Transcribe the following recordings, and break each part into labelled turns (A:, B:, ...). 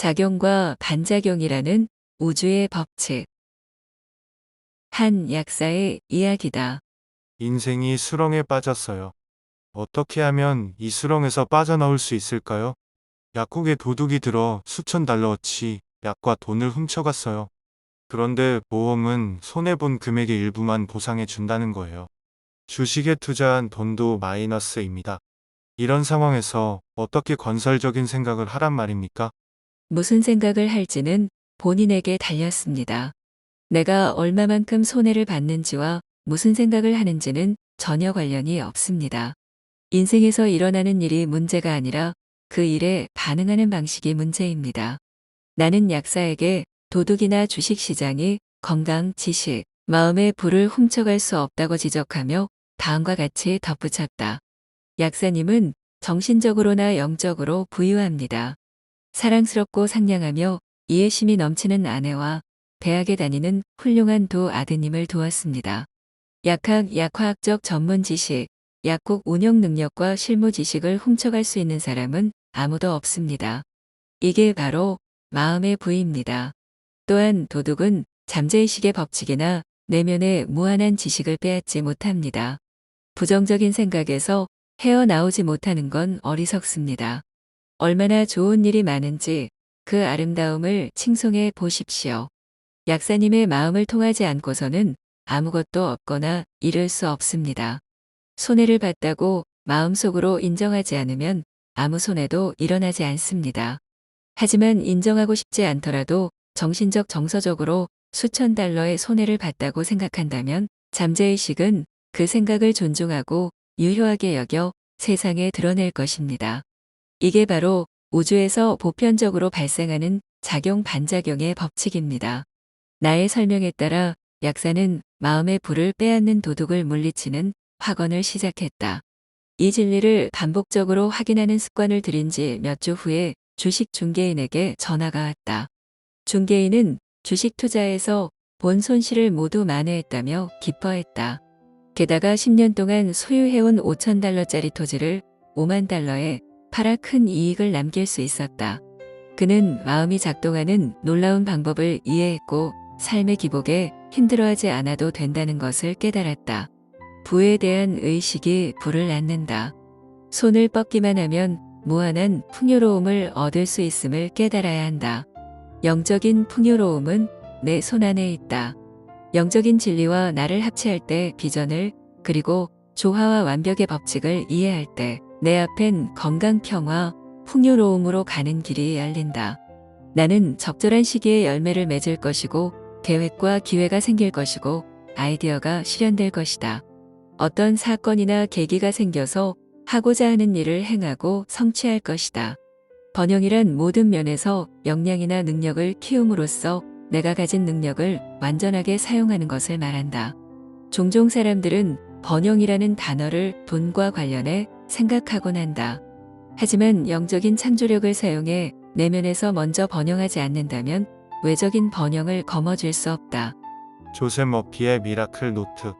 A: 작용과 반작용이라는 우주의 법칙. 한 약사의 이야기다.
B: 인생이 수렁에 빠졌어요. 어떻게 하면 이 수렁에서 빠져나올 수 있을까요? 약국에 도둑이 들어 수천 달러어치 약과 돈을 훔쳐갔어요. 그런데 보험은 손해본 금액의 일부만 보상해 준다는 거예요. 주식에 투자한 돈도 마이너스입니다. 이런 상황에서 어떻게 건설적인 생각을 하란 말입니까?
A: 무슨 생각을 할지는 본인에게 달렸습니다. 내가 얼마만큼 손해를 받는지와 무슨 생각을 하는지는 전혀 관련이 없습니다. 인생에서 일어나는 일이 문제가 아니라 그 일에 반응하는 방식이 문제입니다. 나는 약사에게 도둑이나 주식시장이 건강, 지식, 마음의 불을 훔쳐갈 수 없다고 지적하며 다음과 같이 덧붙였다. 약사님은 정신적으로나 영적으로 부유합니다. 사랑스럽고 상냥하며 이해심이 넘치는 아내와 대학에 다니는 훌륭한 두 아드님을 두었습니다. 약학, 약화학적 전문 지식, 약국 운영 능력과 실무 지식을 훔쳐갈 수 있는 사람은 아무도 없습니다. 이게 바로 마음의 부입니다. 또한 도둑은 잠재의식의 법칙이나 내면의 무한한 지식을 빼앗지 못합니다. 부정적인 생각에서 헤어나오지 못하는 건 어리석습니다. 얼마나 좋은 일이 많은지 그 아름다움을 칭송해 보십시오. 약사님의 마음을 통하지 않고서는 아무것도 없거나 이룰 수 없습니다. 손해를 봤다고 마음속으로 인정하지 않으면 아무 손해도 일어나지 않습니다. 하지만 인정하고 싶지 않더라도 정신적 정서적으로 수천 달러의 손해를 봤다고 생각한다면 잠재의식은 그 생각을 존중하고 유효하게 여겨 세상에 드러낼 것입니다. 이게 바로 우주에서 보편적으로 발생하는 작용 반작용의 법칙입니다. 나의 설명에 따라 약사는 마음의 불을 빼앗는 도둑을 물리치는 확언을 시작했다. 이 진리를 반복적으로 확인하는 습관을 들인 지 몇 주 후에 주식 중개인에게 전화가 왔다. 중개인은 주식 투자에서 본 손실을 모두 만회했다며 기뻐했다. 게다가 10년 동안 소유해온 5천 달러짜리 토지를 5만 달러에 팔아 큰 이익을 남길 수 있었다. 그는 마음이 작동하는 놀라운 방법을 이해했고 삶의 기복에 힘들어하지 않아도 된다는 것을 깨달았다. 부에 대한 의식이 불을 낳는다. 손을 뻗기만 하면 무한한 풍요로움을 얻을 수 있음을 깨달아야 한다. 영적인 풍요로움은 내 손 안에 있다. 영적인 진리와 나를 합치할 때 비전을 그리고 조화와 완벽의 법칙을 이해할 때 내 앞엔 건강 평화, 풍요로움으로 가는 길이 열린다. 나는 적절한 시기에 열매를 맺을 것이고 계획과 기회가 생길 것이고 아이디어가 실현될 것이다. 어떤 사건이나 계기가 생겨서 하고자 하는 일을 행하고 성취할 것이다. 번영이란 모든 면에서 역량이나 능력을 키움으로써 내가 가진 능력을 완전하게 사용하는 것을 말한다. 종종 사람들은 번영이라는 단어를 돈과 관련해 생각하곤 한다. 하지만 영적인 창조력을 사용해 내면에서 먼저 번영하지 않는다면 외적인 번영을 거머쥘 수 없다.
B: 조셉 머피의 미라클 노트.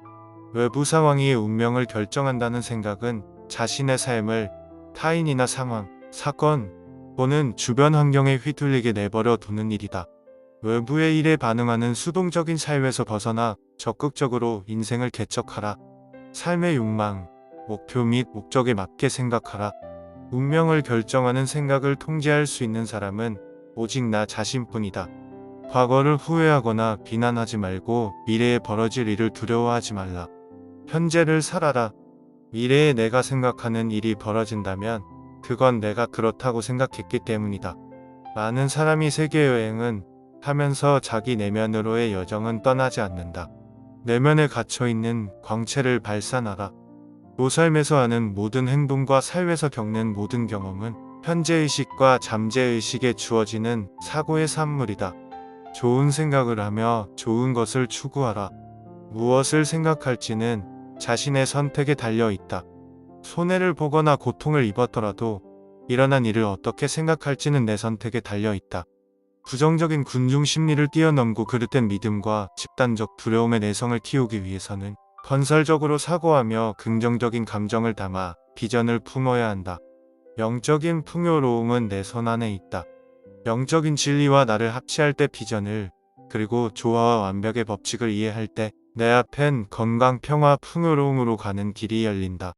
B: 외부 상황이 운명을 결정한다는 생각은 자신의 삶을 타인이나 상황, 사건, 또는 주변 환경에 휘둘리게 내버려 두는 일이다. 외부의 일에 반응하는 수동적인 삶에서 벗어나 적극적으로 인생을 개척하라. 삶의 욕망, 목표 및 목적에 맞게 생각하라. 운명을 결정하는 생각을 통제할 수 있는 사람은 오직 나 자신뿐이다. 과거를 후회하거나 비난하지 말고 미래에 벌어질 일을 두려워하지 말라. 현재를 살아라. 미래에 내가 생각하는 일이 벌어진다면 그건 내가 그렇다고 생각했기 때문이다. 많은 사람이 세계여행은 하면서 자기 내면으로의 여정은 떠나지 않는다. 내면에 갇혀있는 광채를 발산하라. 노삶에서 하는 모든 행동과 삶에서 겪는 모든 경험은 현재의식과 잠재의식에 주어지는 사고의 산물이다. 좋은 생각을 하며 좋은 것을 추구하라. 무엇을 생각할지는 자신의 선택에 달려 있다. 손해를 보거나 고통을 입었더라도 일어난 일을 어떻게 생각할지는 내 선택에 달려 있다. 부정적인 군중 심리를 뛰어넘고 그릇된 믿음과 집단적 두려움의 내성을 키우기 위해서는 건설적으로 사고하며 긍정적인 감정을 담아 비전을 품어야 한다. 영적인 풍요로움은 내 손 안에 있다. 영적인 진리와 나를 합치할 때 비전을, 그리고 조화와 완벽의 법칙을 이해할 때 내 앞엔 건강, 평화, 풍요로움으로 가는 길이 열린다.